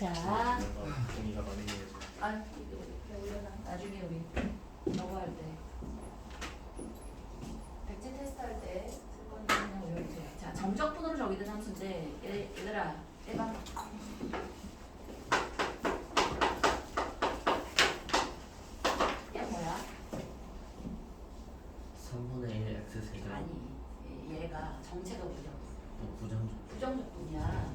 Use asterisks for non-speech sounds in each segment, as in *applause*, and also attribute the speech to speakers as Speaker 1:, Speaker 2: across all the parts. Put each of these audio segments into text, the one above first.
Speaker 1: 자,
Speaker 2: 종이가 많이 보여서
Speaker 1: 아. 나중에 우리 저거 할 때. 백제 테스트 할 때쓸 거는 그냥 올려주세요. 자, 정적분으로 정의된 함수인데, 얘, 얘들아, 해봐. 얘 뭐야?
Speaker 3: 3분의 1 x 세제곱
Speaker 1: 아니, 얘- 얘가 정체가 부정.
Speaker 3: 또 부정적
Speaker 1: 부정적분이야.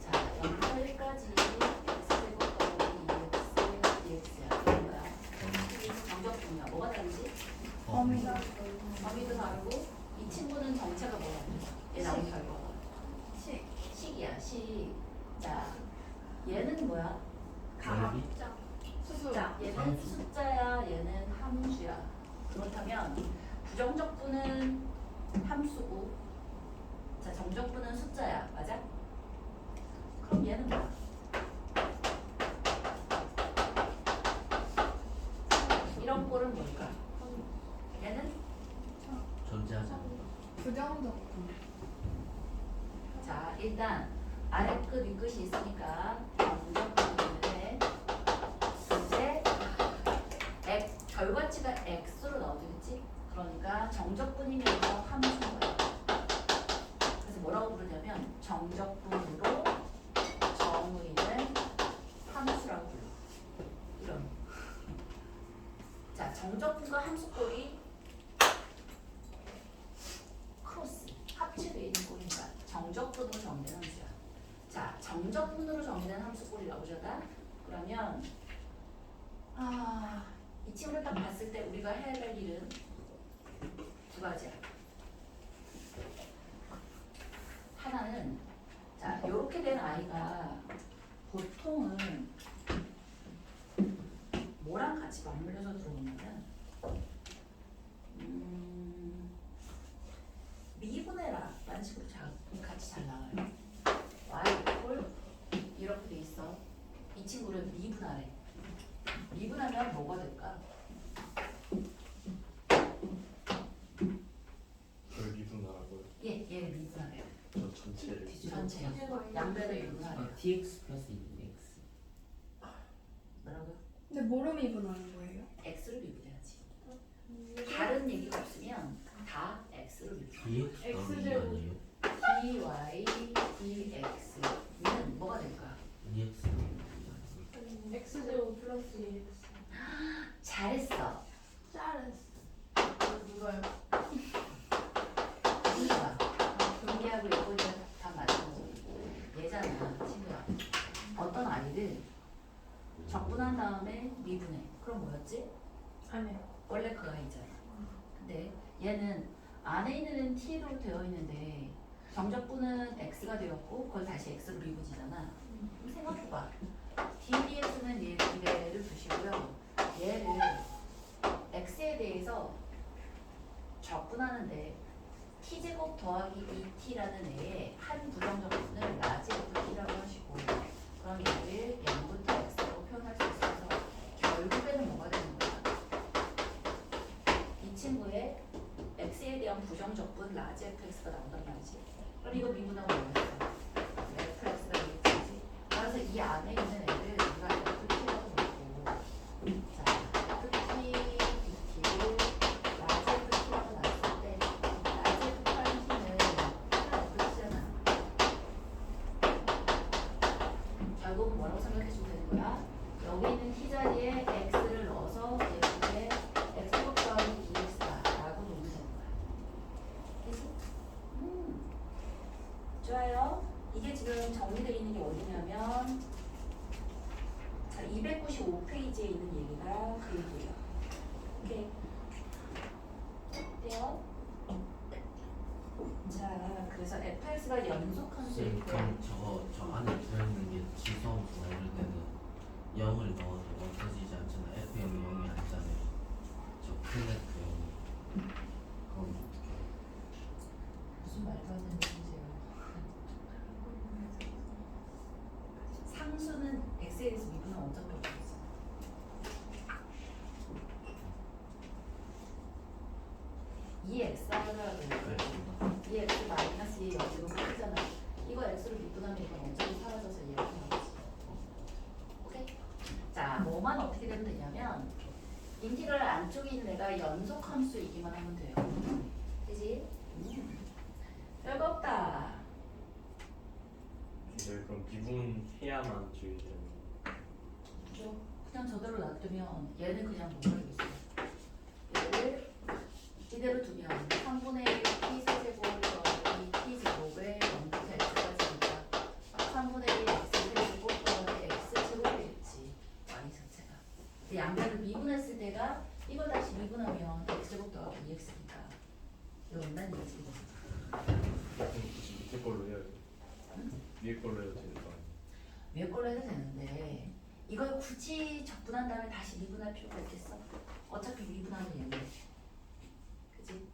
Speaker 1: 자, 0부터 1까지 x제곱 더하기 2x, dx야. 이런 거야. 그래서 정적분이야. 뭐가 다르지?
Speaker 3: 범위가
Speaker 1: 범위도 다르고 이 친구는 정체가 뭐야? 얘 나온 결과가
Speaker 4: 식.
Speaker 1: 식이야 식. 자 얘는 뭐야?
Speaker 3: 넓이
Speaker 4: 숫자.
Speaker 1: 얘는 숫자야 얘는 함수야. 그렇다면 부정적분은 함수고 자 정적분은 숫자야 맞아? 그럼 얘는 뭐야? 이런 꼴은 뭘까? 얘는
Speaker 3: 존재하지
Speaker 4: 부정적분.
Speaker 1: 자 일단 아래 끝 윗끝이 있으니까 정적분인데 이제 x 결과치가 x로 나오겠지? 그러니까 정적분이면서 함수인 거야. 그래서 뭐라고 부르냐면 정적분으로 정의는 함수라고 불러. 이런. 자 정적분과 함수꼴이 크로스 합치되어 있는 꼴이니까 정적분으로 정의된 함수야. 자, 정적분으로 정의된 함수꼴이 나오잖아. 그러면 아, 이 친구를 딱 봤을 때 우리가 해야 될 일은 두 가지야. 하나는 자, 요렇게 된 아이가 보통은 뭐랑 같이 맞물려서 들어오냐면 음, 미분해라 라는 식으로 자, 같이 잘 나와요 y 꼴 이렇게 돼 있어 이 친구를 미분하래 미분하면 뭐가 될까?
Speaker 2: 별 미분하라고요.
Speaker 1: 얘, 얘를 미분하래요
Speaker 2: 저
Speaker 1: 양변을 미분하래요?
Speaker 3: 아, dx 플러스 2x
Speaker 1: 뭐라고요?
Speaker 4: 근데 뭐로 미분하는 거예요?
Speaker 1: x를 미분해야지 다른 얘기가 없으면 다 x로 미분해
Speaker 3: dx
Speaker 4: X
Speaker 3: 더하기
Speaker 4: 제곱.
Speaker 3: 아니에요?
Speaker 1: dy dx는 뭐가 될까?
Speaker 3: dx
Speaker 4: x제곱 플러스 2x.
Speaker 1: 잘했어
Speaker 4: 잘했어. 누가요?
Speaker 1: 우리가 경리하고 예쁜이가 다 맞는 거 얘잖아 친구야 어떤 아이를 적분한 다음에 미분해 그럼 뭐였지?
Speaker 4: 아니요.
Speaker 1: 원래 그 아이잖아 근데 얘는 안에 있는 t로 되어 있는데 정적분은 x가 되었고 그걸 다시 x로 미분이잖아. 그럼 생각해봐. Ddx는 얘 기대를 두시고요. 얘를 x에 대해서 적분하는데 t제곱 더하기 2t라는 애의 한 부정적분을 라지 ft라고 하시고 그럼 얘를 0부터 x라고 표현할 수 있어서 결국에는 뭐가 되는 거야? 이 친구의 x에 대한 부정적분 라지 fx가 나온단 말이지 그럼 이거 미분하고 뭐였어? fx가 되겠지 따라서 이 안에 있는 애를 우리가 ft라고 놓고 자 ft, bt를 라지 ft라고 놨을 때 라지 f라는 t는 f잖아 결국은 뭐라고 생각해 주면 되는 거야? 여기 있는 t 자리에 x를 넣어서 2x 하면 네. 2x 마이너스 2
Speaker 3: 여기로 잖아
Speaker 1: 이거 x로 미분하면 이건 어차피 사라져서 얘가 나오지. 오케이? 자, 뭐만 어떻게 되면 되냐면 인티그럴 안쪽에 있는 애가 연속 함수이기만 하면 돼요. 되지? 음. 별거 없다.
Speaker 2: 이제 그럼 비분해야만 주의되는
Speaker 1: 그냥 저대로 놔두면 얘는 그냥
Speaker 2: 뭐 위에 걸로 해도 아니야?
Speaker 1: 위에 걸로 해도 되는데 이걸 굳이 적분한 다음에 다시 미분할 필요가 있겠어? 어차피 미분하면 얘는 그지?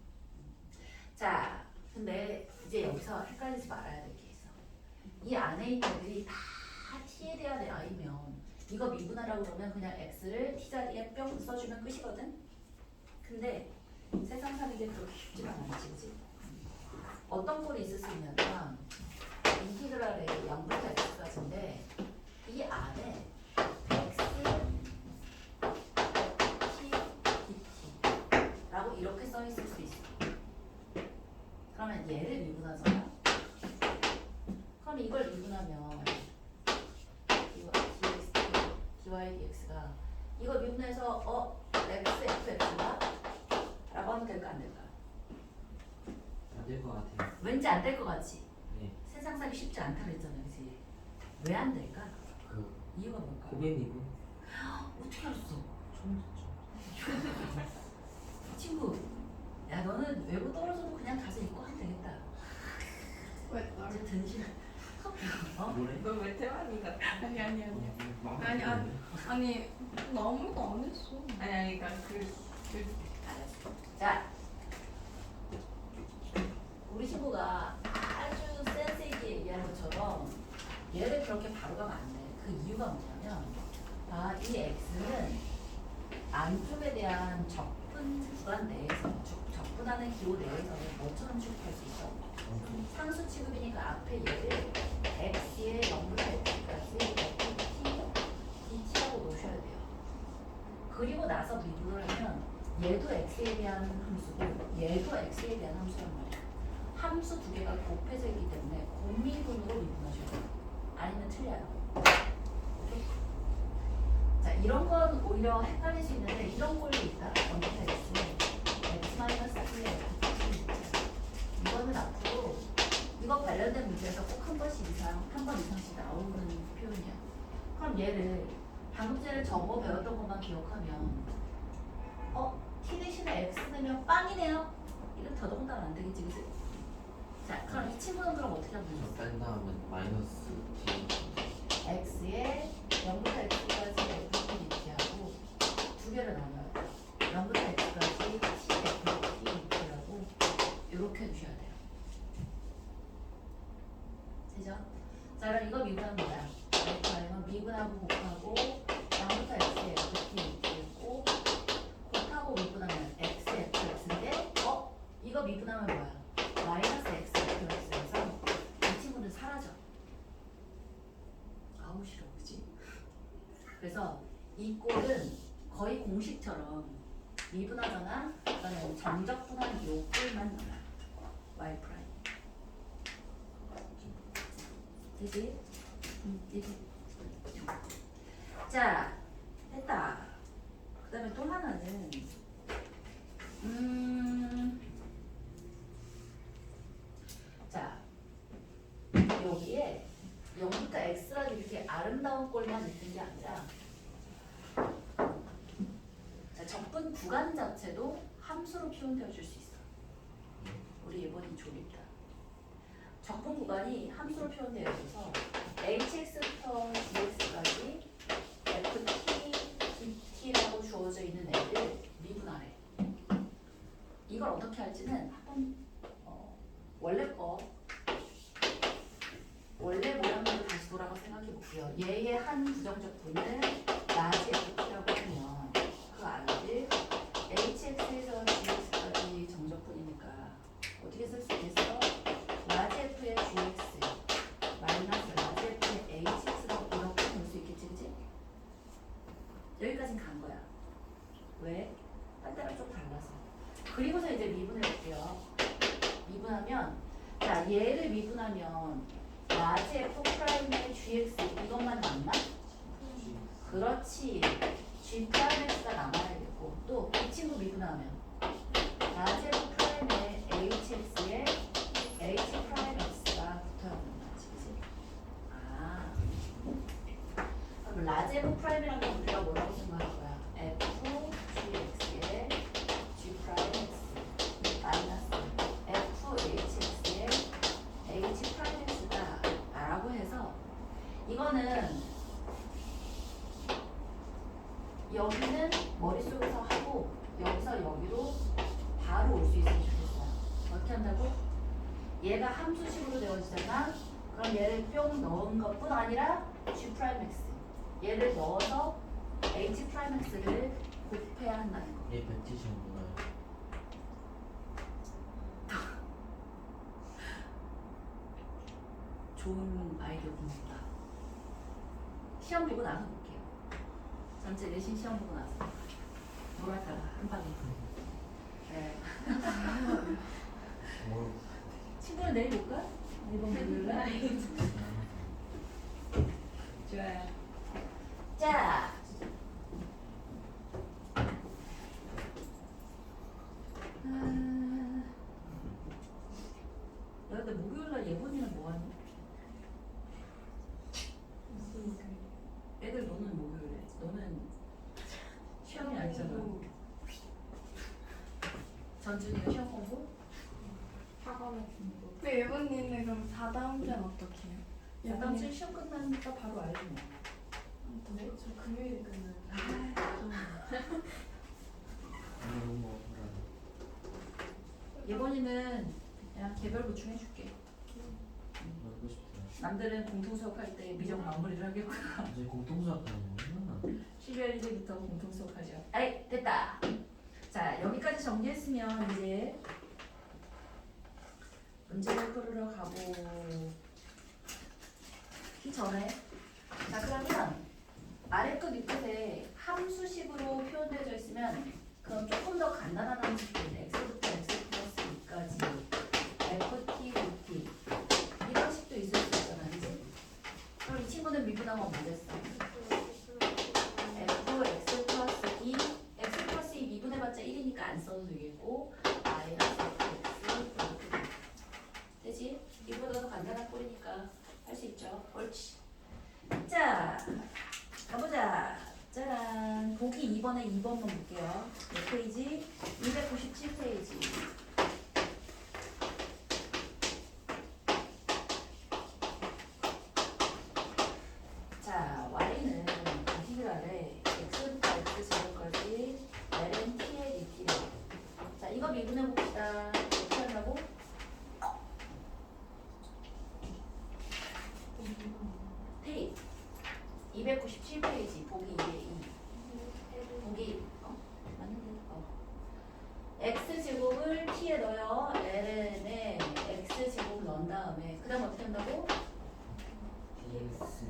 Speaker 1: 자 근데 이제 여기서 헷갈리지 말아야 될 게 있어 이 안에 있는 애들이 다 t에 대한 a이면 이거 미분하라고 그러면 그냥 x를 t 자리에 뿅 써주면 끝이거든? 근데 세상 사는 게 그렇게 쉽지가 않지 그지? 어떤 꼴이 있을 수 있냐면 인티그랄의 0부터 x까지인데 이 안에 x, t, dt 라고 이렇게 써 있을 수 있어. 그러면 얘를 미분하잖아. 그럼 이걸 미분하면 dx, dy, dx가 이거 미분해서 어 x, f, x가 라고 하면 될까 안 될까?
Speaker 3: 안 될 것 같아요.
Speaker 1: 왠지 안 될 것 같지? 살기 쉽지 않다 그랬잖아, 그지? 왜 안 될까?
Speaker 3: 그
Speaker 1: 이유가 뭘까?
Speaker 3: 고객님은
Speaker 1: 어떻게 알았어?
Speaker 3: 처음 듣죠.
Speaker 1: 친구, 야 너는 외부 떨어져도 그냥 가서 입고 하면 되겠다.
Speaker 4: 왜 날?
Speaker 1: 이제 등신. 어?
Speaker 4: 너왜 태환이 같아? 아니 아니 아니.
Speaker 3: 어,
Speaker 4: 아니, 아니. 아니 나 아무것도 안 했어. 아니 아니 그러니까 그, 그.
Speaker 1: 자, 우리 친구가 아주 센스 있게 얘기한 것처럼 얘를 그렇게 바로 가면 안 돼. 그 이유가 뭐냐면, 아, 이 x는 안쪽에 대한 적분 구간 내에서, 적- 적분하는 기호 내에서 뭐처럼 취급할 수 있어? 상수 취급이니까 앞에 얘를 x의 0부터 x까지 ft, dt라고 놓으셔야 돼요. 그리고 나서 미분을 하면 얘도 x에 대한 함수고 얘도 x에 대한 함수란 말이야. 함수 두 개가 곱해져 있기 때문에 곱미분으로 미분하셔야 돼요. 아니면 틀려요. 자, 이런 건 오히려 헷갈릴 수 있는데 이런 꼴이 있다. 마이너스 1의 이거는 앞으로 이거 관련된 문제에서 꼭 한 번씩 이상, 한 번 이상씩 나오는 표현이야. 그럼 얘를 방금 전에 저거 배웠던 것만 기억하면 어? t 대신에 x 넣으면 빵이네요? 이름 더더군다나 안 되겠지, 그치? 자, 그럼 이 친구는 그럼 어떻게 하면 되겠어?
Speaker 3: 뺀 다음에 마이너스 t
Speaker 1: x에 0부터 x까지 f dt하고 두 개를 나눠요. 0부터 x까지 t f dt라고 이렇게 해주셔야 돼요. 되죠? 자 그럼 이거 미분하면 뭐야? 아니면 미분하고 곱하고 0부터 x에 f t 있고 곱하고 미분하면 x f x인데 어? 이거 미분하면 뭐야? 마이너스 x f x에서 이 친구는 사라져. 아우 싫어 그지? 그래서 이 꼴은 거의 공식처럼 미분하거나 그다음에 정적분한 요 꼴만 나와 y 프라임 되지? 응 되지? 자 됐다 그 다음에 또 하나는 음 자, 여기에 0부터 x라는 이렇게 아름다운 꼴만 있는 게 아니라 자, 적분 구간 자체도 함수로 표현되어 줄 수 있어. 우리 이번이 조립다. 적분 구간이 함수로 표현되어 있어서 hx부터 dx까지 ft, dt라고 주어져 있는 애를 미분하래. 이걸 어떻게 할지는 한번 어, 원래 거 원래 모양대로 다시 돌아가 생각해 볼게요. 얘의 한 부정적 분을 라지 ft라고 하면 그 아이를 hx에서 gx까지 정적분이니까 어떻게 쓸 수 있겠어? 라지 f의 gx 마이너스 라지 f의 hx라고 이렇게 볼 수 있겠지, 그지? 왜? 딴 데랑 좀 달라서. 그리고서 이제 미분해 볼게요. 미분하면 자 얘를 미분하면 라지 f 프라임의 gx 이것만 남나? 그렇지. g 프라임 x가 남아야 되고 또 이 친구 미분하면 라지 f 프라임의 hx에 h 프라임 x가 붙어야 된다. 그치? 아. 그럼 라지 f 프라임이란 건 우리가 뭐라고 생각할 거야? f gx에 g 프라임 x 마이너스 f hx에 h 프라임 x다 라고 해서 이거는 여기는 머릿속에서 하고 여기서 여기로 바로 올 수 있으면 좋겠어요. 어떻게 한다고? 얘가 함수식으로 되어지잖아. 그럼 얘를 뿅 넣은 것뿐 아니라 g 프라임 x 얘를 넣어서 h 프라임 x를 곱해야 한다는 거.
Speaker 3: 얘 뱉으시면 몰라요
Speaker 1: 좋은 아이디어 공부다. 시험 보고 나서 볼게요. 전체 내신 시험 보고 나서 뭐랄까가 한 방에. 네.
Speaker 3: 뭘
Speaker 1: 친구를 내일 볼까? 이번 목요일날. 좋아요. 자. 아. 야, 근데 목요일날 예본이는 뭐하니? 애들 노는 목요일에. 너는 시험이 아니잖아. 전준이가 시험 공부?
Speaker 4: 네, 예번님은 그럼 4다음 주는 어떻게 해요?
Speaker 1: 다음 주 시험 끝나니까 바로 알지 뭐.
Speaker 4: 네, 저 금요일에 끝나요.
Speaker 3: 너무 억울하다
Speaker 1: 예본이는 그냥 개별 보충해줄게.
Speaker 3: 싶어요
Speaker 1: 남들은 공통 수업할 때 미적 마무리를 하겠구나.
Speaker 3: 이제 공통수학 하는 거구나
Speaker 1: 12월 1일부터 공통 수업하죠. 아이 됐다. 자 여기까지 정리했으면 이제 문제를 풀으러 가 고기 전에 자 그러면 아래 끝 밑에 함수식으로 표현되어져 있으면 그럼 조금 더 간단한 함수식인데 x부터 x 플러스 2까지 ft, dt 이런 식도 있을 수 있잖아, 그지? 그럼 이 친구는 미분하면 뭐겠어? f x 플러스 2 x 플러스 2 미분해봤자 1이니까 안 써도 되겠고 마이너스 x 이렇게 되지? 이보다 더 간단한 꼴이니까 할 수 있죠 옳지. 자 가보자. 짜란. 보기 2번에 2번만 볼게요. 몇 페이지? 297페이지 자, y는 인티그랄에 x부터 x 제곱까지 ln t의 dt래. 자, 이거 미분해 봅시다. 어떻게 한다고? 테이프. 297페이지 보기 2에 2. 보기 어? 맞는데? 어. x 제곱을 t에 넣어요. ln에 x 제곱 넣은 다음에 그 다음 어떻게 한다고?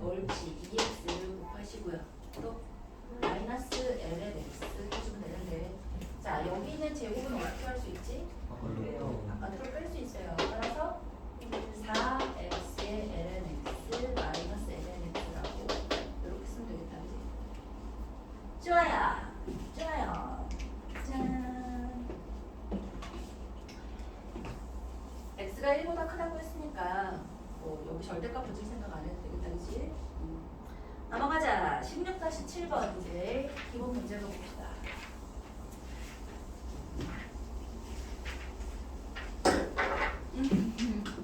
Speaker 1: 옳지. 2x를 곱하시고요. 또 마이너스 ln x 해주면 되는데 자 여기 있는 제곱은 어떻게 할 수 있지? 바깥으로 뺄 수 있어요. 따라서 4x의 ln x 마이너스 ln x라고 이렇게 쓰면 되겠다. 그지? 좋아요. 좋아요. 짠. x가 1보다 크다고 절대값 붙일 생각 안 해도 되겠다. 그지? 음. 넘어가자. 16-7번 이제 기본 문제로 봅시다. 왜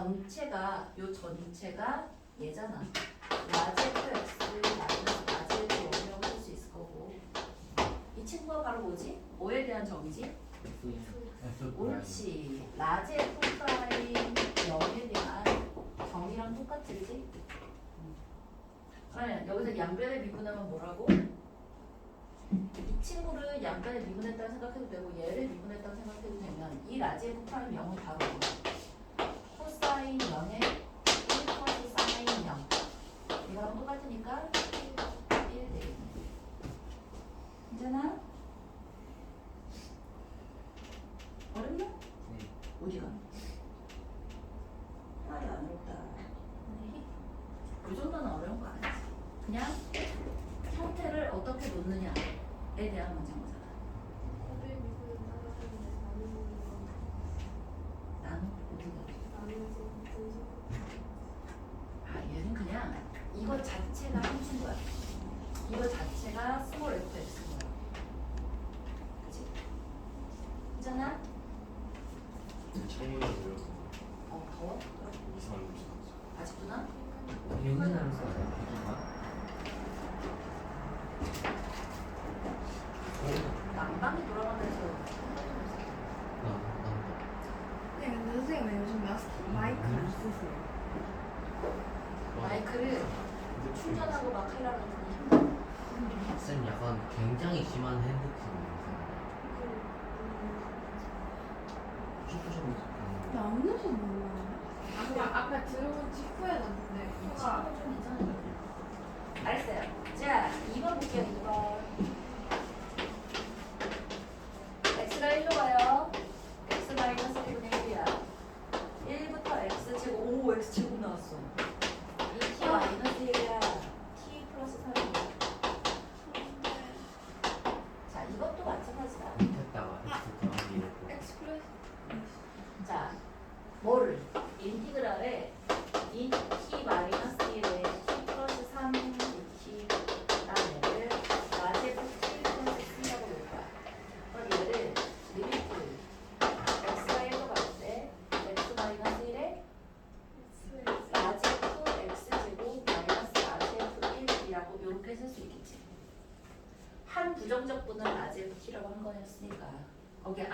Speaker 1: 전체가 이 전체가 얘잖아. 라지 x 마이너스 라지 x 0이라고 쓸수 있을 거고 이 친구가 바로 뭐지? 5에 대한 정의지? 옳지. f 프라임 0에 대한 정의랑 똑같지. 그러면 여기서 양변에 미분하면 뭐라고? 이 친구를 양변에 미분했다고 생각해도 되고 얘를 미분했다고 생각해도 되면 이 라지 f 프라임 0은 바로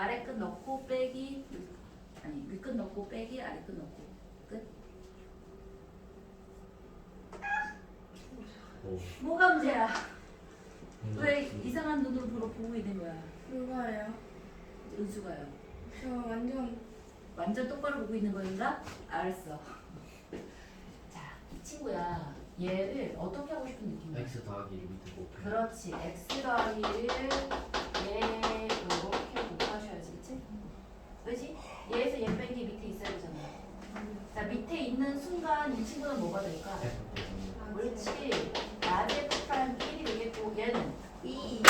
Speaker 1: 아래 끝 넣고 빼기 아니 윗끝 넣고 빼기 아래 끝 넣고 끝.
Speaker 3: 오
Speaker 1: 뭐가 문제야? 왜 이상한 눈으로 보고 보고 있는 거야?
Speaker 4: 그거예요.
Speaker 1: 은수가요.
Speaker 4: 저 완전
Speaker 1: 완전 똑바로 보고 있는 거인가? 알았어. *laughs* 자, 이 친구야. 얘를 어떻게 하고 싶은 느낌이야?
Speaker 3: X 더하기 밑에 뭐
Speaker 1: 그렇지. x 더하기를 얘 그지? 얘에서 얘 빼기 밑에 있어야 되잖아. 자, 밑에 있는 순간 이 친구는 뭐가 될까? 옳지. 라제프 프라임 1이 되겠고 얘는 2.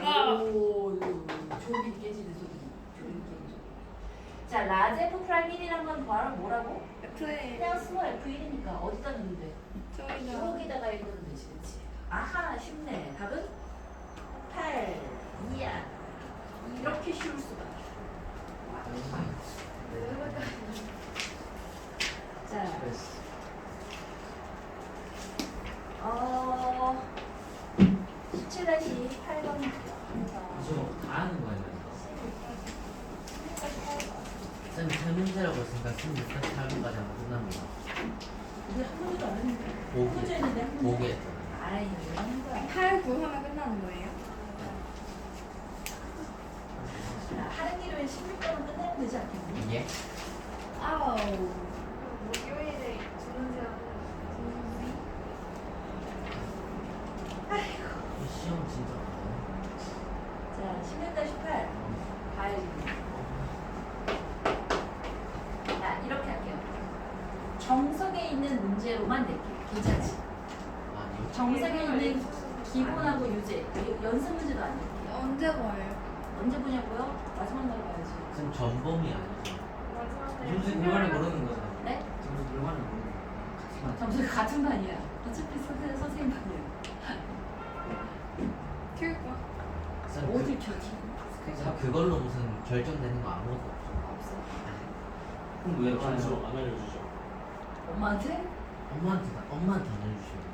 Speaker 1: 오, 조립이 깨지는 소리. 조립이 깨지는 소리. 자, 라제프 프라임 1이란 건 바로 뭐라고?
Speaker 4: F에
Speaker 1: 그냥 스몰 F1이니까 어디다 넣으면 돼?
Speaker 4: 저희가
Speaker 1: 여기다가 읽으면 되지, 그치? 아하, 쉽네. 답은 8. 이야. 이렇게 쉬울 수가. 자, 어, 17-8번.
Speaker 3: 이거 다 하는 거예요 쌤 세 문제라고 했으니까 16번 8번까지 하면 끝납니다
Speaker 1: 우리 한 번도 안 했는데.
Speaker 3: 보기
Speaker 1: 혼자 했는데 한 번도.
Speaker 3: 보기 했잖아요
Speaker 1: 아이, 왜 하는 거야?
Speaker 4: 8, 9 하면 끝나는 거예요?
Speaker 1: 하는 길을 16번은 끝내면 되지 않겠니?
Speaker 3: 이게
Speaker 4: 아우.
Speaker 5: 목요일에 주는 사람
Speaker 3: 이 시험 진짜
Speaker 1: 자, 16-8. 가야지. 자, 이렇게 할게요. 정석에 있는 문제로만 낼게요. 괜찮지?
Speaker 3: 아니요
Speaker 1: 정석에 있는 기본하고 유제. 연습 문제도 아니에요.
Speaker 4: 언제 봐요?
Speaker 1: 언제 보냐고요? 마지막 날 봐야지.
Speaker 3: 선 전범이 아니죠.
Speaker 6: 점수 결과를 모르는 거잖아.
Speaker 1: 네?
Speaker 6: 점수 결과를 모르는 거. 같이만.
Speaker 1: 점수 같은 반이야. 어차피 선생님, 선생님 반이야.
Speaker 4: 킬까?
Speaker 3: 선
Speaker 1: 어딜
Speaker 3: 그,
Speaker 1: 켜지?
Speaker 3: 선 그걸로 무슨 결정되는 거 아무것도 없어.
Speaker 1: 없어.
Speaker 6: 그럼 왜
Speaker 2: 점수
Speaker 6: 봐요?
Speaker 2: 안 알려주죠.
Speaker 1: 엄마한테?
Speaker 3: 엄마한테 다 엄마한테 안 알려주시면 돼요.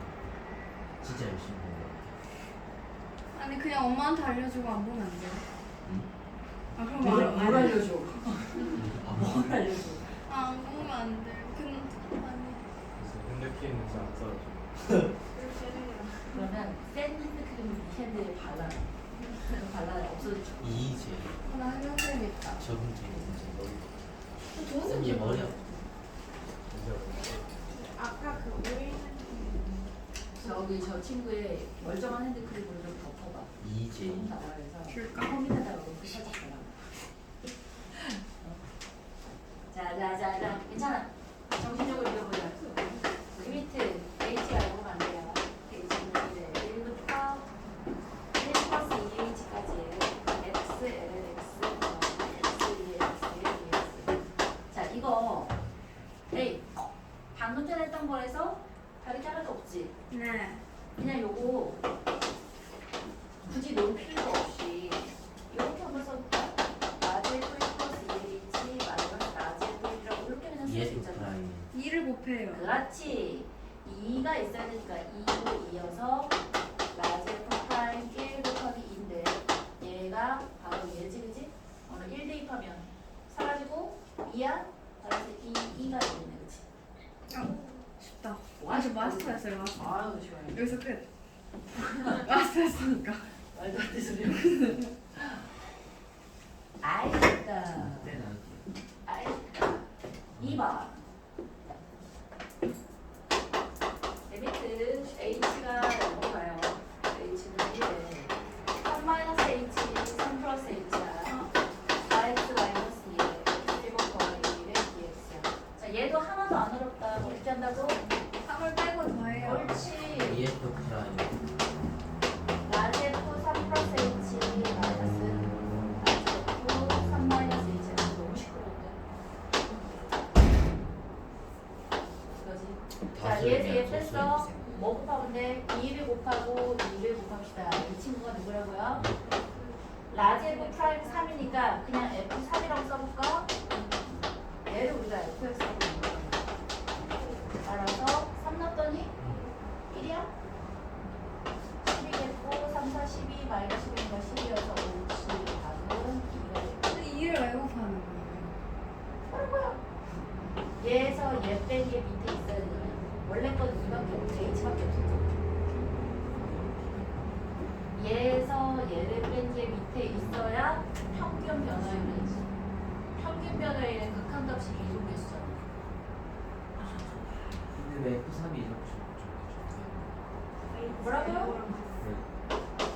Speaker 3: 진짜 열심히 보는 거.
Speaker 4: 아니 그냥 엄마한테 알려주고 안 보면 안 돼요?
Speaker 3: 응?
Speaker 4: 아 그럼
Speaker 1: 뭘,
Speaker 4: 안,
Speaker 1: 뭘 알려줘?
Speaker 3: 아,
Speaker 1: 뭘 알려줘?
Speaker 4: 아, 안 보면 안 돼요. 근데 아니
Speaker 2: 그래서 핸드크림 잘안 써가지고.
Speaker 5: 그렇게 해요.
Speaker 1: 그러면 센 핸드크림 핸드에 발라. 발라 없어지죠.
Speaker 3: 이제
Speaker 4: 나 한영쌤 있다.
Speaker 3: 적응 재밌는 머리.
Speaker 1: 좋은
Speaker 3: 이게 머리 아파.
Speaker 5: 아까 그 오일
Speaker 1: 저기 저 친구의 멀쩡한 핸드크림으로 좀 덮어봐. 그래서
Speaker 4: 줄까?
Speaker 1: 컴퓨터다가 이렇게 살짝 달라. 자자자자 괜찮아. 정신적으로 읽어보자. 리미트 H 알고 안 돼요. H는 이제 1부터 1 플러스 2H까지 X, L, X, X, 2, X, 1, 2X. 자 이거 에이 방금 전에 했던 거에서 다를 게 하나도
Speaker 4: 네.
Speaker 1: 그냥 요거 굳이 놓을 필요가 없이 이렇게 한번 써볼까? 라지 F 플러스 2H 마이너스 라지 F이라고 이렇게 그냥 쓸 수 있잖아.
Speaker 3: 프라임.
Speaker 4: 일을 곱해요.
Speaker 1: 그렇지. 2가 있어야 되니까 2로 이어서 라지 F 프라임 1 곱하기 2인데 얘가 바로 얘지 그지? 오늘 1 대입하면 사라지고 2야? 따라서 2, 2가 되겠네 그치?
Speaker 4: 아, 쉽다. 아, 저 마스터였어요, 마스터.
Speaker 1: 아유 좋아요.
Speaker 4: 여기서 끝. 마스터였으니까. *laughs*
Speaker 1: 말도 안 되는 소리. 알겠다.
Speaker 3: 그때는
Speaker 1: 알겠다. 2번. 데비트 H가 넘어가요. H는 1에 3 마이너스 H, 3 플러스 H야. 4X 마이너스 2에 1 곱하기 1에 2X야. 자, 얘도 하나도 안 어렵다. 어떻게 한다고?
Speaker 4: 3을 빼고 더해요.
Speaker 1: 옳지.
Speaker 3: EF 프라임.
Speaker 1: 라지 F 3 플러스 H 마이너스 라지 F 3 마이너스 H 너무 시끄러운데 이거지 자 얘에서 얘 뺐어 뭐 곱하면 돼? 2를 곱하고 2를 곱합시다 이 친구가 누구라고요? 라지 F 프라임 3이니까 그냥 F 3이라고 써볼까? 얘를 우리가 F에 써보는 거야 따라서 3 넣었더니 1이야? 12겠고 3, 4, 12 마이너스 12가 10이어서 5, 7, 답은 2가 되고
Speaker 4: 근데 일을 왜 곱하는 거예요?
Speaker 1: 그런 거야 얘에서 얘 뺀 게 밑에 있어야 되잖아 원래 건 2밖에 없어 H밖에 없었잖아 얘에서 얘를 뺀 게 밑에 있어야 평균 변화율이 있어 평균 변화율은 극한값이 이동개수잖아
Speaker 6: 근데 왜 F3이 이렇게
Speaker 1: 뭐라고요?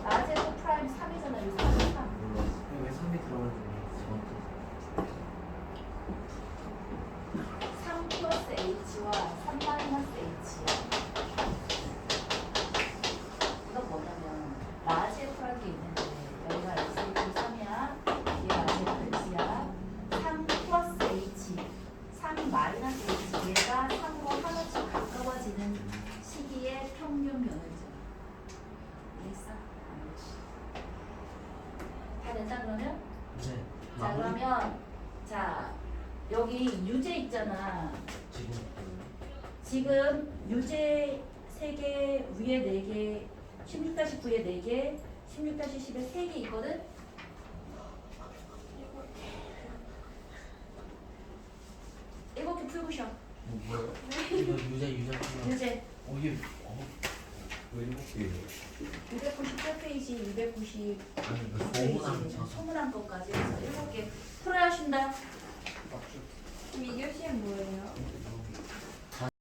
Speaker 1: 라제프 프라임 3이잖아 요 3이 3
Speaker 6: 왜 3이 들어가는지
Speaker 1: 3 플러스 H와 3 마이너스 H야. 이건 뭐냐면 라지 F라는 게 있는데 여기가 X 3이야. 얘가 라지 X야. 3 플러스 H, 3 마이너스 얘가 3으로 하나씩 가까워지는 시기의 평균 변화이잖아. 이해했어? 다 됐다 그러면?
Speaker 3: 네.
Speaker 1: 자
Speaker 3: 마무리.
Speaker 1: 그러면 자 여기 유제 있잖아.
Speaker 3: 지금
Speaker 1: 지금 유제 3개, 위에 4개, 16-9에 4개, 16-10에 3개 있거든? 쉬어.
Speaker 3: 뭐 뭐요? 이거 유자 유자.
Speaker 1: 유제
Speaker 3: 어 이게 어
Speaker 2: 왜 일곱 개예요?
Speaker 1: 298페이지, 290
Speaker 3: 아니 그 소문한
Speaker 1: 페이지,
Speaker 3: 거.
Speaker 1: 소문한 것까지 해서 일곱 개 풀어야 쉰다.
Speaker 4: 그럼 2교시엔 뭐예요?